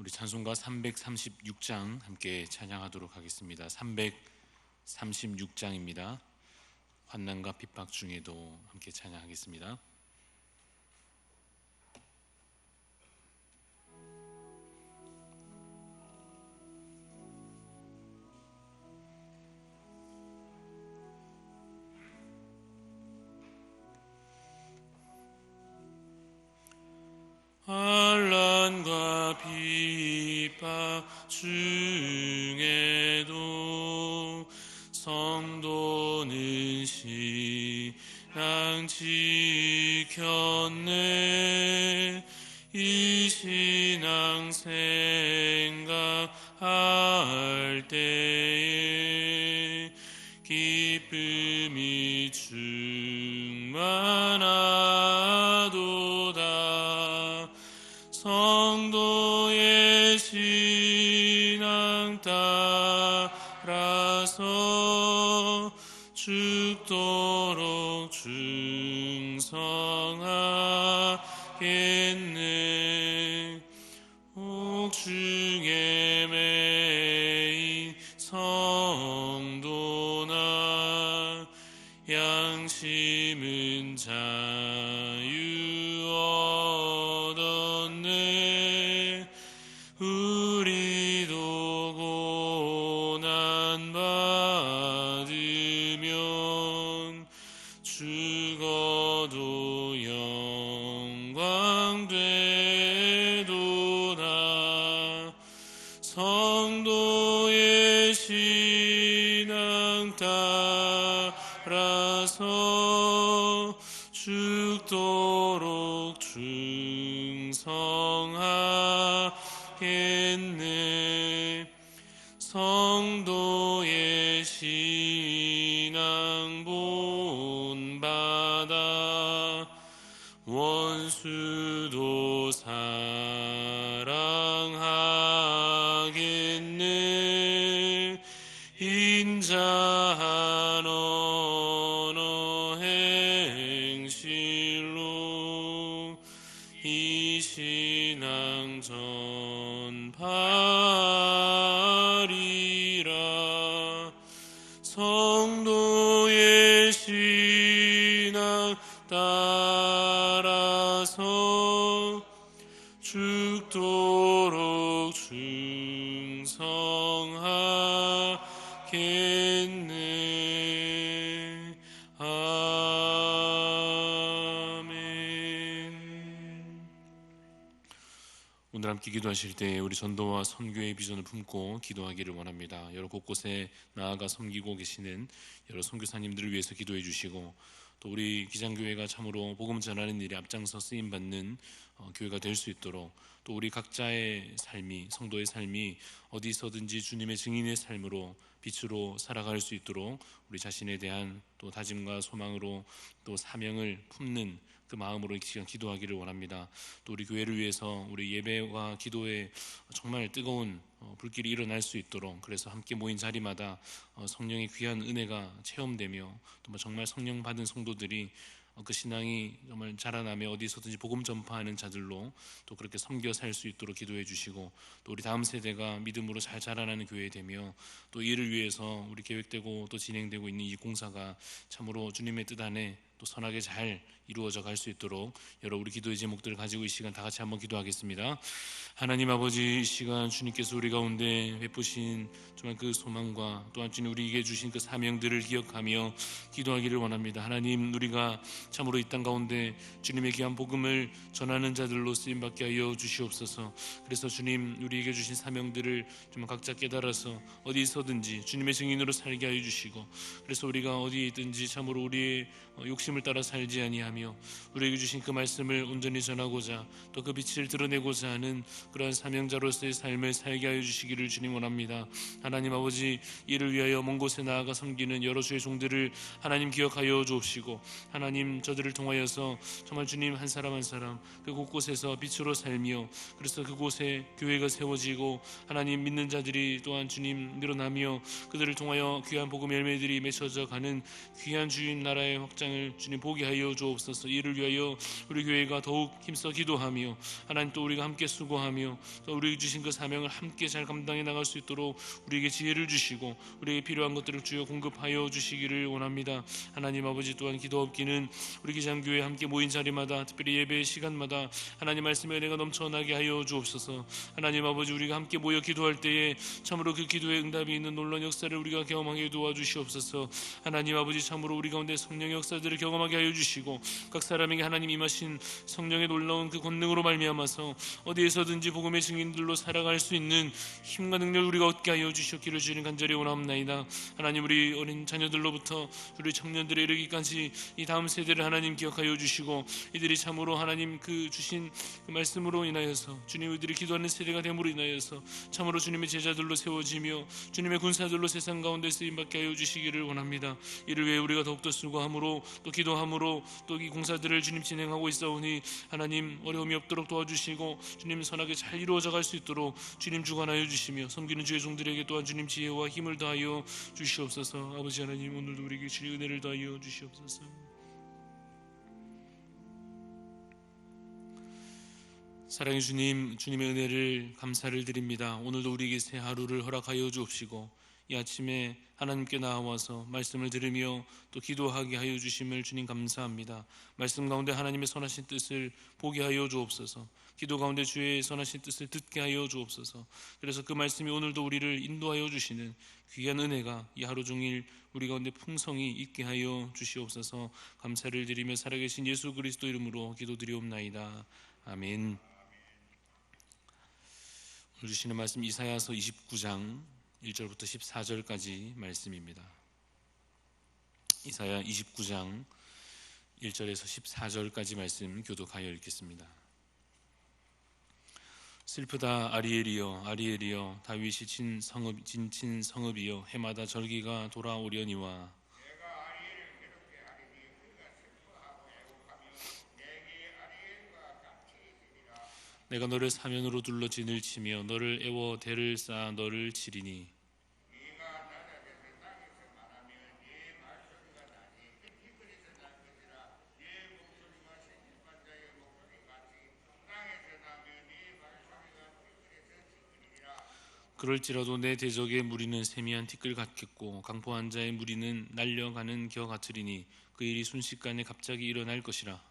우리 찬송가 336장 함께 찬양하도록 하겠습니다. 336장입니다. 환난과 핍박 중에도 함께 찬양하겠습니다. 성도는 신앙 지켰네. 이 신앙 생각할 때에 기쁨이 충 충성하겠네. 성도의 신앙 따라서 죽도록 충성하겠네 아멘 오늘 함께 기도하실 때 우리 전도와 선교의 비전을 품고 기도하기를 원합니다. 여러 곳곳에 나아가 섬기고 계시는 여러 선교사님들을 위해서 기도해 주시고 또 우리 기장교회가 참으로 복음 전하는 일에 앞장서 쓰임 받는 어, 교회가 될 수 있도록 또 우리 각자의 삶이 성도의 삶이 어디서든지 주님의 증인의 삶으로 빛으로 살아갈 수 있도록 우리 자신에 대한 또 다짐과 소망으로 또 사명을 품는 그 마음으로 이 시간 기도하기를 원합니다. 또 우리 교회를 위해서 우리 예배와 기도에 정말 뜨거운 어, 불길이 일어날 수 있도록 그래서 함께 모인 자리마다 어, 성령의 귀한 은혜가 체험되며 또 정말 성령 받은 성도들이 어, 그 신앙이 정말 자라나며 어디서든지 복음 전파하는 자들로 또 그렇게 섬겨 살 수 있도록 기도해 주시고 또 우리 다음 세대가 믿음으로 잘 자라나는 교회 되며 또 이를 위해서 우리 계획되고 또 진행되고 있는 이 공사가 참으로 주님의 뜻 안에 또 선하게 잘 이루어져 갈 수 있도록 여러 우리 기도의 제목들을 가지고 이 시간 다 같이 한번 기도하겠습니다. 하나님 아버지 이 시간 주님께서 우리 가운데 베푸신 정말 그 소망과 또한 주님 우리에게 주신 그 사명들을 기억하며 기도하기를 원합니다. 하나님 우리가 참으로 이 땅 가운데 주님의 귀한 복음을 전하는 자들로 쓰임 받게 하여 주시옵소서. 그래서 주님 우리에게 주신 사명들을 좀 각자 깨달아서 어디서든지 주님의 증인으로 살게 하여 주시고 그래서 우리가 어디에 있든지 참으로 우리의 어, 욕심 을 따라 살지 아니하며 우리에게 주신 그 말씀을 온전히 전하고자 또 그 빛을 드러내고자 하는 그러한 사명자로서의 삶을 살게 하여 주시기를 주님 원합니다. 하나님 아버지 이를 위하여 먼 곳에 나아가 섬기는 여러 주의 종들을 하나님 기억하여 주옵시고 하나님 저들을 통하여서 정말 주님 한 사람 한 사람 그 곳곳에서 빛으로 살며 그래서 그곳에 교회가 세워지고 하나님 믿는 자들이 또한 주님 늘어나며 그들을 통하여 귀한 복음 열매들이 맺혀져 가는 귀한 주인 나라의 확장을 주님 보게 하여 주옵소서. 이를 위하여 우리 교회가 더욱 힘써 기도하며 하나님 또 우리가 함께 수고하며 또 우리에게 주신 그 사명을 함께 잘 감당해 나갈 수 있도록 우리에게 지혜를 주시고 우리에게 필요한 것들을 주여 공급하여 주시기를 원합니다. 하나님 아버지 또한 기도 없기는 우리 기장교회 함께 모인 자리마다 특별히 예배 시간마다 하나님 말씀의 은혜가 넘쳐나게 하여 주옵소서. 하나님 아버지 우리가 함께 모여 기도할 때에 참으로 그 기도의 응답이 있는 놀라운 역사를 우리가 경험하게 도와주시옵소서. 하나님 아버지 참으로 우리 가운데 성령의 역사들을 경험 하게 하여 주시고 각 사람에게 하나님 임하신 성령의 놀라운 그 권능으로 말미암아서 어디에서든지 복음의 증인들로 살아갈 수 있는 힘과 능력을 우리가 얻게 하여 주셨기를 주님 간절히 원합나이다. 하나님 우리 어린 자녀들로부터 우리 청년들에 이르기까지 이 다음 세대를 하나님 기억하여 주시고 이들이 참으로 하나님 그 주신 그 말씀으로 인하여서 주님 이들이 기도하는 세대가 됨으로 인하여서 참으로 주님의 제자들로 세워지며 주님의 군사들로 세상 가운데 쓰임받게 하여 주시기를 원합니다. 이를 위해 우리가 더욱더 수고함으로 또 기도함으로 또 이 공사들을 주님 진행하고 있사오니 하나님 어려움이 없도록 도와주시고 주님 선하게 잘 이루어져 갈 수 있도록 주님 주관하여 주시며 섬기는 주의 종들에게 또한 주님 지혜와 힘을 다하여 주시옵소서 아버지 하나님 오늘도 우리에게 주의 은혜를 다하여 주시옵소서 사랑의 주님, 주님의 은혜를 감사를 드립니다. 오늘도 우리에게 새 하루를 허락하여 주옵시고 이 아침에 하나님께 나와서 말씀을 들으며 또 기도하게 하여 주심을 주님 감사합니다. 말씀 가운데 하나님의 선하신 뜻을 보게 하여 주옵소서. 기도 가운데 주의 선하신 뜻을 듣게 하여 주옵소서. 그래서 그 말씀이 오늘도 우리를 인도하여 주시는 귀한 은혜가 이 하루 종일 우리 가운데 풍성이 있게 하여 주시옵소서. 감사를 드리며 살아계신 예수 그리스도 이름으로 기도드리옵나이다. 아멘. 오늘 주시는 말씀 이사야서 29장 1절부터 14절까지 말씀입니다. 이사야 29장 1절에서 14절까지 말씀 교독하여 읽겠습니다. 슬프다 아리엘이여 아리엘이여 다윗이 친 성읍 진친 성읍이여 해마다 절기가 돌아오려니와 내가 너를 사면으로 둘러 진을 치며 너를 애워 대를 쌓아 너를 치리니. 그럴지라도 내 대적의 무리는 세미한 티끌 같겠고 강포한 자의 무리는 날려가는 겨 같으리니 그 일이 순식간에 갑자기 일어날 것이라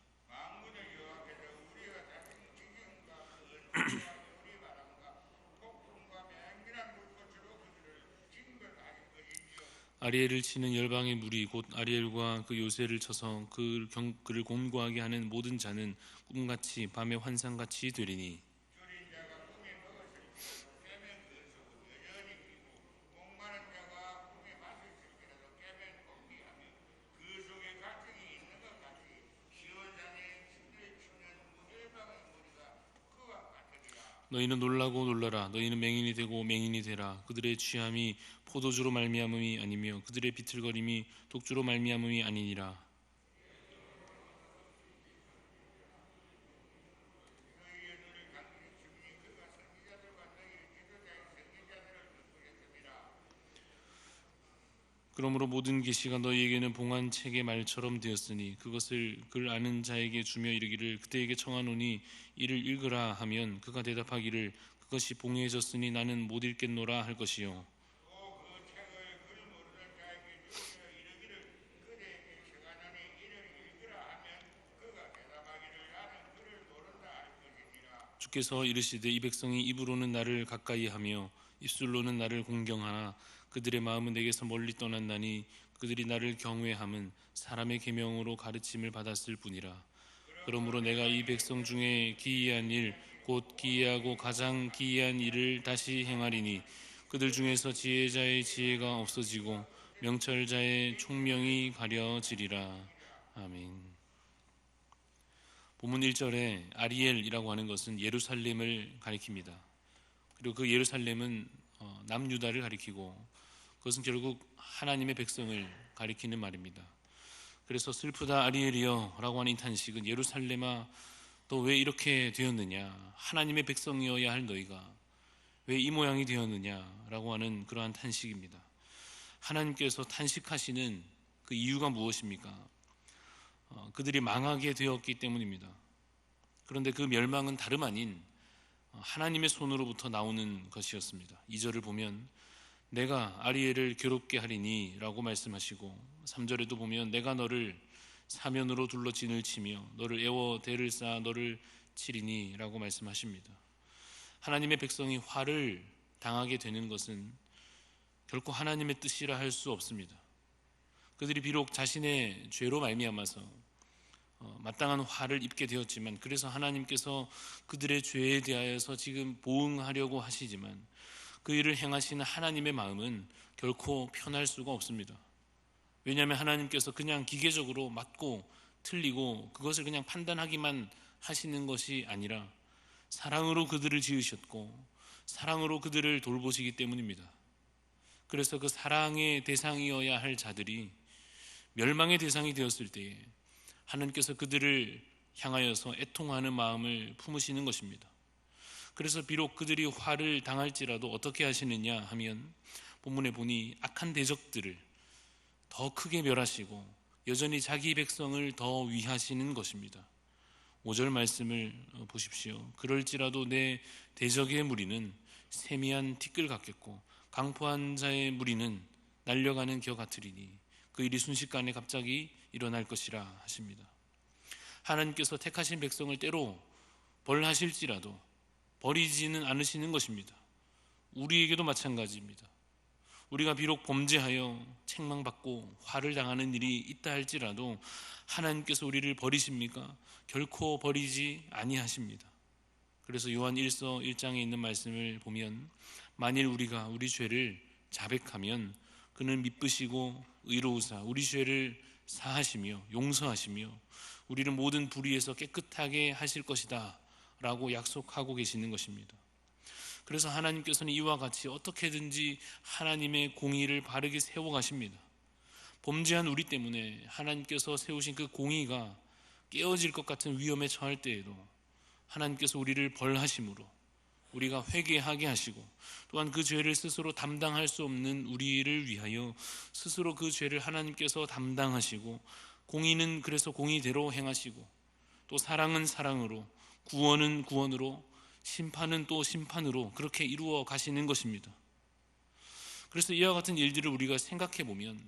아리엘을 치는 열방의 무리 곧 아리엘과 그 요새를 쳐서 그 경, 그를 곤고하게 하는 모든 자는 꿈같이 밤의 환상같이 되리니 너희는 놀라고 놀라라. 너희는 맹인이 되고 맹인이 되라. 그들의 취함이 포도주로 말미암음이 아니며 그들의 비틀거림이 독주로 말미암음이 아니니라 그러므로 모든 계시가 너희에게는 봉한 책의 말처럼 되었으니 그것을 글 아는 자에게 주며 이르기를 그대에게 청하노니 이를 읽으라 하면 그가 대답하기를 그것이 봉해졌으니 나는 못 읽겠노라 할 것이요. 주께서 이르시되 이 백성이 입으로는 나를 가까이 하며 입술로는 나를 공경하나 그들의 마음은 내게서 멀리 떠났나니 그들이 나를 경외함은 사람의 계명으로 가르침을 받았을 뿐이라 그러므로 내가 이 백성 중에 기이한 일 곧 기이하고 가장 기이한 일을 다시 행하리니 그들 중에서 지혜자의 지혜가 없어지고 명철자의 총명이 가려지리라 아멘. 본문 1절에 아리엘이라고 하는 것은 예루살렘을 가리킵니다. 그리고 그 예루살렘은 어, 남유다를 가리키고 그것은 결국 하나님의 백성을 가리키는 말입니다. 그래서 슬프다 아리엘이여라고 하는 이 탄식은 예루살렘아 너 왜 이렇게 되었느냐 하나님의 백성이어야 할 너희가 왜 이 모양이 되었느냐라고 하는 그러한 탄식입니다. 하나님께서 탄식하시는 그 이유가 무엇입니까? 어, 그들이 망하게 되었기 때문입니다. 그런데 그 멸망은 다름 아닌 어, 하나님의 손으로부터 나오는 것이었습니다. 2절을 보면 내가 아리엘을 괴롭게 하리니 라고 말씀하시고 3절에도 보면 내가 너를 사면으로 둘러 진을 치며 너를 애워 대를 쌓아 너를 치리니 라고 말씀하십니다. 하나님의 백성이 화를 당하게 되는 것은 결코 하나님의 뜻이라 할 수 없습니다. 그들이 비록 자신의 죄로 말미암아서 어, 마땅한 화를 입게 되었지만 그래서 하나님께서 그들의 죄에 대하여서 지금 보응하려고 하시지만 그 일을 행하시는 하나님의 마음은 결코 편할 수가 없습니다. 왜냐하면 하나님께서 그냥 기계적으로 맞고 틀리고 그것을 그냥 판단하기만 하시는 것이 아니라 사랑으로 그들을 지으셨고 사랑으로 그들을 돌보시기 때문입니다. 그래서 그 사랑의 대상이어야 할 자들이 멸망의 대상이 되었을 때에 하나님께서 그들을 향하여서 애통하는 마음을 품으시는 것입니다. 그래서 비록 그들이 화를 당할지라도 어떻게 하시느냐 하면 본문에 보니 악한 대적들을 더 크게 멸하시고 여전히 자기 백성을 더 위하시는 것입니다. 5절 말씀을 보십시오. 그럴지라도 내 대적의 무리는 세미한 티끌 같겠고 강포한 자의 무리는 날려가는 겨 같으리니 그 일이 순식간에 갑자기 일어날 것이라 하십니다. 하나님께서 택하신 백성을 때로 벌하실지라도 버리지는 않으시는 것입니다. 우리에게도 마찬가지입니다. 우리가 비록 범죄하여 책망받고 화를 당하는 일이 있다 할지라도 하나님께서 우리를 버리십니까? 결코 버리지 아니하십니다. 그래서 요한 1서 1장에 있는 말씀을 보면 만일 우리가 우리 죄를 자백하면 그는 미쁘시고 의로우사 우리 죄를 사하시며 용서하시며 우리를 모든 불의에서 깨끗하게 하실 것이다 라고 약속하고 계시는 것입니다. 그래서 하나님께서는 이와 같이 어떻게든지 하나님의 공의를 바르게 세워 가십니다. 범죄한 우리 때문에 하나님께서 세우신 그 공의가 깨어질 것 같은 위험에 처할 때에도 하나님께서 우리를 벌하심으로 우리가 회개하게 하시고 또한 그 죄를 스스로 담당할 수 없는 우리를 위하여 스스로 그 죄를 하나님께서 담당하시고 공의는 그래서 공의대로 행하시고 또 사랑은 사랑으로 구원은 구원으로 심판은 또 심판으로 그렇게 이루어 가시는 것입니다. 그래서 이와 같은 일들을 우리가 생각해 보면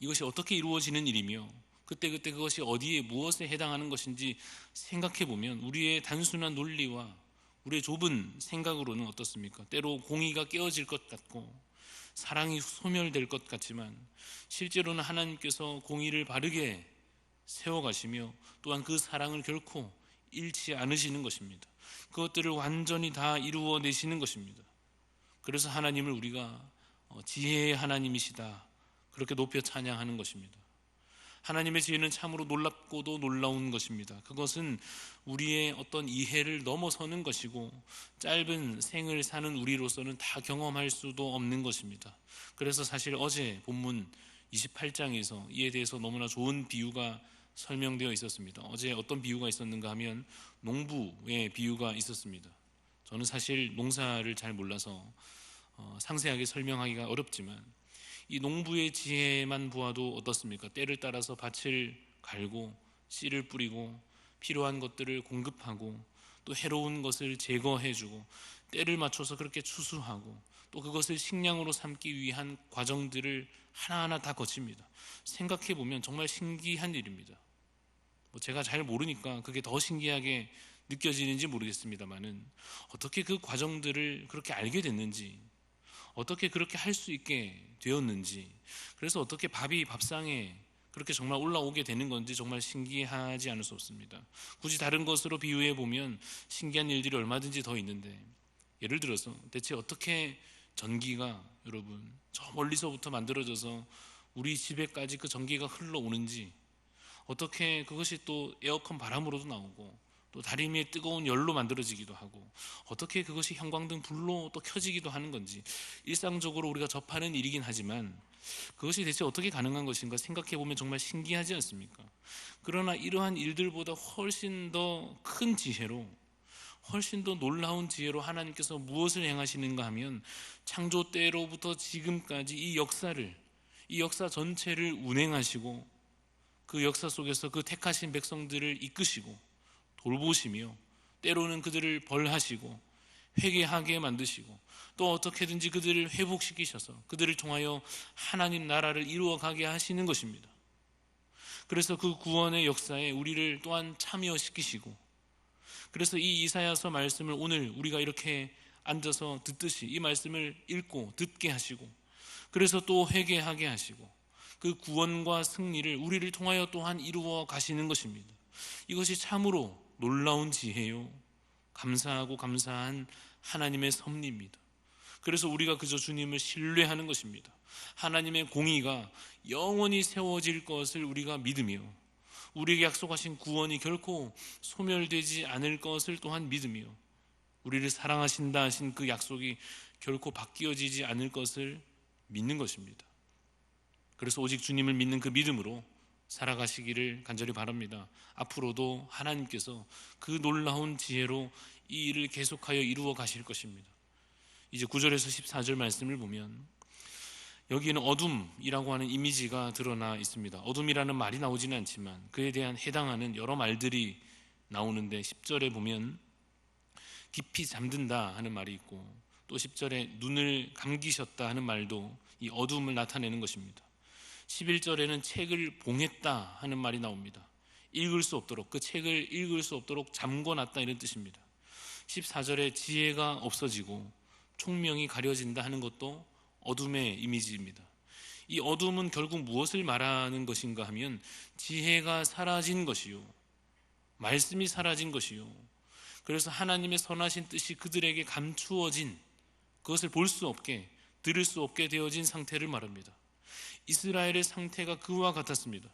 이것이 어떻게 이루어지는 일이며 그때그때 그것이 어디에 무엇에 해당하는 것인지 생각해 보면 우리의 단순한 논리와 우리의 좁은 생각으로는 어떻습니까? 때로 공의가 깨어질 것 같고 사랑이 소멸될 것 같지만 실제로는 하나님께서 공의를 바르게 세워가시며 또한 그 사랑을 결코 잃지 않으시는 것입니다. 그것들을 완전히 다 이루어 내시는 것입니다. 그래서 하나님을 우리가 어, 지혜의 하나님이시다. 그렇게 높여 찬양하는 것입니다. 하나님의 지혜는 참으로 놀랍고도 놀라운 것입니다. 그것은 우리의 어떤 이해를 넘어서는 것이고 짧은 생을 사는 우리로서는 다 경험할 수도 없는 것입니다. 그래서 사실 어제 본문 28장에서 이에 대해서 너무나 좋은 비유가 설명되어 있었습니다. 어제 어떤 비유가 있었는가 하면 농부의 비유가 있었습니다. 저는 사실 농사를 잘 몰라서 어, 상세하게 설명하기가 어렵지만 이 농부의 지혜만 보아도 어떻습니까? 때를 따라서 밭을 갈고 씨를 뿌리고 필요한 것들을 공급하고 또 해로운 것을 제거해주고 때를 맞춰서 그렇게 추수하고 또 그것을 식량으로 삼기 위한 과정들을 하나하나 다 거칩니다. 생각해 보면 정말 신기한 일입니다. 뭐 제가 잘 모르니까 그게 더 신기하게 느껴지는지 모르겠습니다만은 어떻게 그 과정들을 그렇게 알게 됐는지 어떻게 그렇게 할 수 있게 되었는지 그래서 어떻게 밥이 밥상에 그렇게 정말 올라오게 되는 건지 정말 신기하지 않을 수 없습니다. 굳이 다른 것으로 비유해 보면 신기한 일들이 얼마든지 더 있는데 예를 들어서 대체 어떻게 전기가 여러분 저 멀리서부터 만들어져서 우리 집에까지 그 전기가 흘러오는지 어떻게 그것이 또 에어컨 바람으로도 나오고 또 다리미에 뜨거운 열로 만들어지기도 하고 어떻게 그것이 형광등 불로 또 켜지기도 하는 건지 일상적으로 우리가 접하는 일이긴 하지만 그것이 대체 어떻게 가능한 것인가 생각해 보면 정말 신기하지 않습니까? 그러나 이러한 일들보다 훨씬 더 큰 지혜로 훨씬 더 놀라운 지혜로 하나님께서 무엇을 행하시는가 하면 창조 때로부터 지금까지 이 역사를 이 역사 전체를 운행하시고 그 역사 속에서 그 택하신 백성들을 이끄시고 돌보시며 때로는 그들을 벌하시고 회개하게 만드시고 또 어떻게든지 그들을 회복시키셔서 그들을 통하여 하나님 나라를 이루어가게 하시는 것입니다. 그래서 그 구원의 역사에 우리를 또한 참여시키시고 그래서 이 이사야서 말씀을 오늘 우리가 이렇게 앉아서 듣듯이 이 말씀을 읽고 듣게 하시고 그래서 또 회개하게 하시고 그 구원과 승리를 우리를 통하여 또한 이루어 가시는 것입니다. 이것이 참으로 놀라운 지혜요. 감사하고 감사한 하나님의 섭리입니다. 그래서 우리가 그저 주님을 신뢰하는 것입니다. 하나님의 공의가 영원히 세워질 것을 우리가 믿으며 우리에게 약속하신 구원이 결코 소멸되지 않을 것을 또한 믿으며 우리를 사랑하신다 하신 그 약속이 결코 바뀌어지지 않을 것을 믿는 것입니다. 그래서 오직 주님을 믿는 그 믿음으로 살아가시기를 간절히 바랍니다. 앞으로도 하나님께서 그 놀라운 지혜로 이 일을 계속하여 이루어 가실 것입니다. 이제 9절에서 14절 말씀을 보면 여기에는 어둠이라고 하는 이미지가 드러나 있습니다. 어둠이라는 말이 나오지는 않지만 그에 대한 해당하는 여러 말들이 나오는데 10절에 보면 깊이 잠든다 하는 말이 있고 또 10절에 눈을 감기셨다 하는 말도 이 어둠을 나타내는 것입니다. 11절에는 책을 봉했다 하는 말이 나옵니다. 읽을 수 없도록 그 책을 읽을 수 없도록 잠궈 놨다 이런 뜻입니다. 14절에 지혜가 없어지고 총명이 가려진다 하는 것도 어둠의 이미지입니다. 이 어둠은 결국 무엇을 말하는 것인가 하면 지혜가 사라진 것이요. 말씀이 사라진 것이요. 그래서 하나님의 선하신 뜻이 그들에게 감추어진 그것을 볼 수 없게 들을 수 없게 되어진 상태를 말합니다. 이스라엘의 상태가 그와 같았습니다.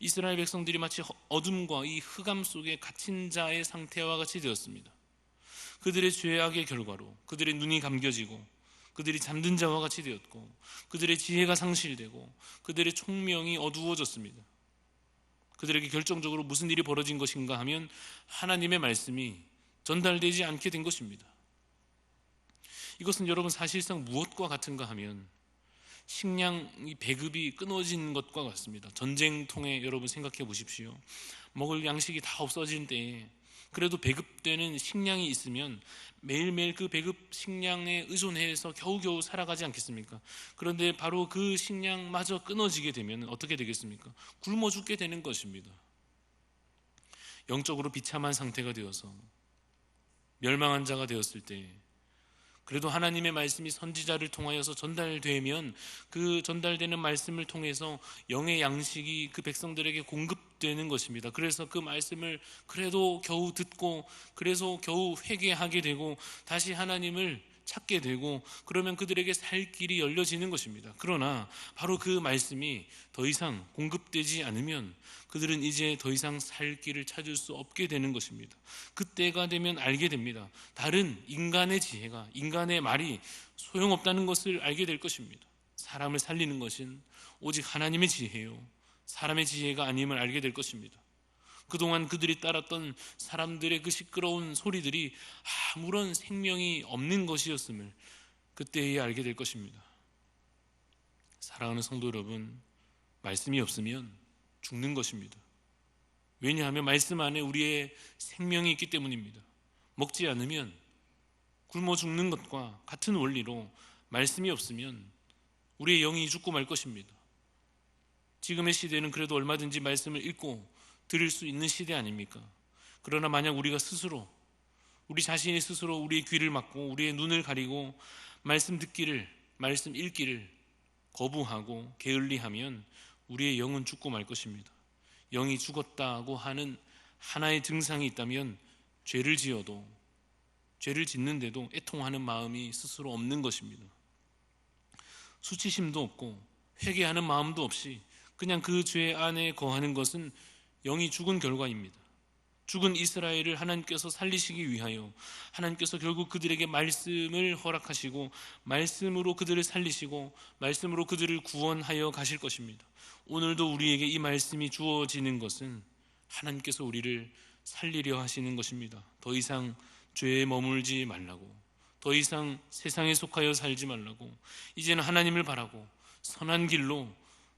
이스라엘 백성들이 마치 어둠과 이 흑암 속에 갇힌 자의 상태와 같이 되었습니다. 그들의 죄악의 결과로 그들의 눈이 감겨지고 그들이 잠든 자와 같이 되었고 그들의 지혜가 상실되고 그들의 총명이 어두워졌습니다. 그들에게 결정적으로 무슨 일이 벌어진 것인가 하면 하나님의 말씀이 전달되지 않게 된 것입니다. 이것은 여러분 사실상 무엇과 같은가 하면 식량 배급이 끊어진 것과 같습니다. 전쟁통에 여러분 생각해 보십시오. 먹을 양식이 다 없어진 때에 그래도 배급되는 식량이 있으면 매일매일 그 배급 식량에 의존해서 겨우겨우 살아가지 않겠습니까? 그런데 바로 그 식량마저 끊어지게 되면 어떻게 되겠습니까? 굶어 죽게 되는 것입니다. 영적으로 비참한 상태가 되어서 멸망한 자가 되었을 때 그래도 하나님의 말씀이 선지자를 통하여서 전달되면 그 전달되는 말씀을 통해서 영의 양식이 그 백성들에게 공급되는 것입니다. 그래서 그 말씀을 그래도 겨우 듣고 그래서 겨우 회개하게 되고 다시 하나님을 찾게 되고 그러면 그들에게 살 길이 열려지는 것입니다. 그러나 바로 그 말씀이 더 이상 공급되지 않으면 그들은 이제 더 이상 살 길을 찾을 수 없게 되는 것입니다. 그때가 되면 알게 됩니다. 다른 인간의 지혜가 인간의 말이 소용없다는 것을 알게 될 것입니다. 사람을 살리는 것은 오직 하나님의 지혜요. 사람의 지혜가 아님을 알게 될 것입니다. 그동안 그들이 따랐던 사람들의 그 시끄러운 소리들이 아무런 생명이 없는 것이었음을 그때에 알게 될 것입니다. 사랑하는 성도 여러분, 말씀이 없으면 죽는 것입니다. 왜냐하면 말씀 안에 우리의 생명이 있기 때문입니다. 먹지 않으면 굶어 죽는 것과 같은 원리로 말씀이 없으면 우리의 영이 죽고 말 것입니다. 지금의 시대는 그래도 얼마든지 말씀을 읽고 들을 수 있는 시대 아닙니까? 그러나 만약 우리가 스스로 우리 자신이 스스로 우리의 귀를 막고 우리의 눈을 가리고 말씀 듣기를 말씀 읽기를 거부하고 게을리하면 우리의 영은 죽고 말 것입니다. 영이 죽었다고 하는 하나의 증상이 있다면 죄를 지어도 죄를 짓는데도 애통하는 마음이 스스로 없는 것입니다. 수치심도 없고 회개하는 마음도 없이 그냥 그 죄 안에 거하는 것은 영이 죽은 결과입니다. 죽은 이스라엘을 하나님께서 살리시기 위하여 하나님께서 결국 그들에게 말씀을 허락하시고 말씀으로 그들을 살리시고 말씀으로 그들을 구원하여 가실 것입니다. 오늘도 우리에게 이 말씀이 주어지는 것은 하나님께서 우리를 살리려 하시는 것입니다. 더 이상 죄에 머물지 말라고 더 이상 세상에 속하여 살지 말라고 이제는 하나님을 바라고 선한 길로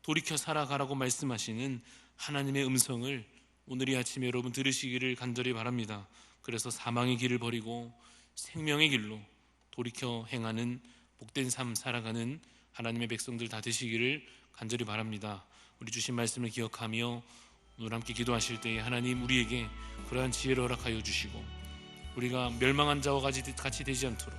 돌이켜 살아가라고 말씀하시는 하나님의 음성을 오늘 이 아침에 여러분 들으시기를 간절히 바랍니다. 그래서 사망의 길을 버리고 생명의 길로 돌이켜 행하는 복된 삶 살아가는 하나님의 백성들 다 되시기를 간절히 바랍니다. 우리 주신 말씀을 기억하며 오늘 함께 기도하실 때에 하나님 우리에게 그러한 지혜를 허락하여 주시고 우리가 멸망한 자와 같이, 되지 않도록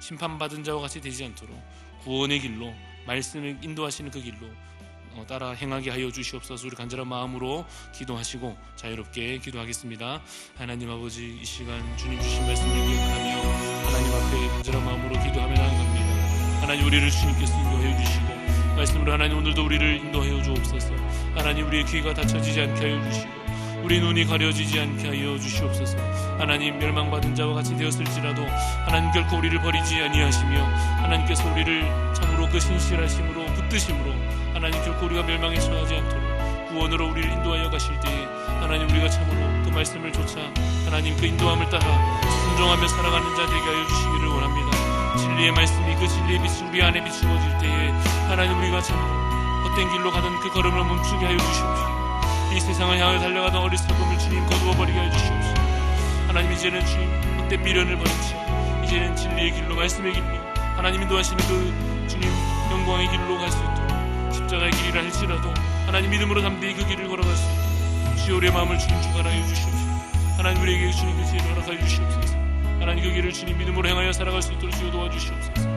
심판받은 자와 같이 되지 않도록 구원의 길로 말씀을 인도하시는 그 길로 어, 따라 행하게 하여 주시옵소서. 우리 간절한 마음으로 기도하시고 자유롭게 기도하겠습니다. 하나님 아버지 이 시간 주님 주신 말씀을 기억하며 하나님 앞에 간절한 마음으로 기도하며 나아갑니다. 하나님 우리를 주님께서 인도하여 주시고 말씀으로 하나님 오늘도 우리를 인도하여 주옵소서. 하나님 우리의 귀가 닫혀지지 않게 하여 주시고 우리 눈이 가려지지 않게 하여 주시옵소서. 하나님 멸망받은 자와 같이 되었을지라도 하나님 결코 우리를 버리지 아니하시며 하나님께서 우리를 참으로 그 신실하심으로 붙드심으로 하나님 결코 우리가 멸망에 처하지 않도록 구원으로 우리를 인도하여 가실 때에 하나님 우리가 참으로 그 말씀을 쫓아 하나님 그 인도함을 따라 순종하며 살아가는 자 되게 하여 주시기를 원합니다. 진리의 말씀이 그 진리의 빛이 우리 안에 비추어질 때에 하나님 우리가 참으로 헛된 길로 가던 그 걸음을 멈추게 하여 주시옵시고 이 세상을 향해 달려가던 어리석음을 주님 거두어 버리게 하여 주시옵소서. 하나님 이제는 주님 헛된 미련을 버리시고 이제는 진리의 길로 말씀의 길로 하나님 인도하시는 그 주님 영광의 길로 갈 수 있도록 십자가의 길이라 할지라도 하나님 믿음으로 담대히 그 길을 걸어갈 수 있도록 주여 우리의 마음을 주님 주관하여 주시옵소서. 하나님 우리에게 주님 그 지혜를 허락하여 주시옵소서. 하나님 그 길을 주님 믿음으로 행하여 살아갈 수 있도록 주여 도와주시옵소서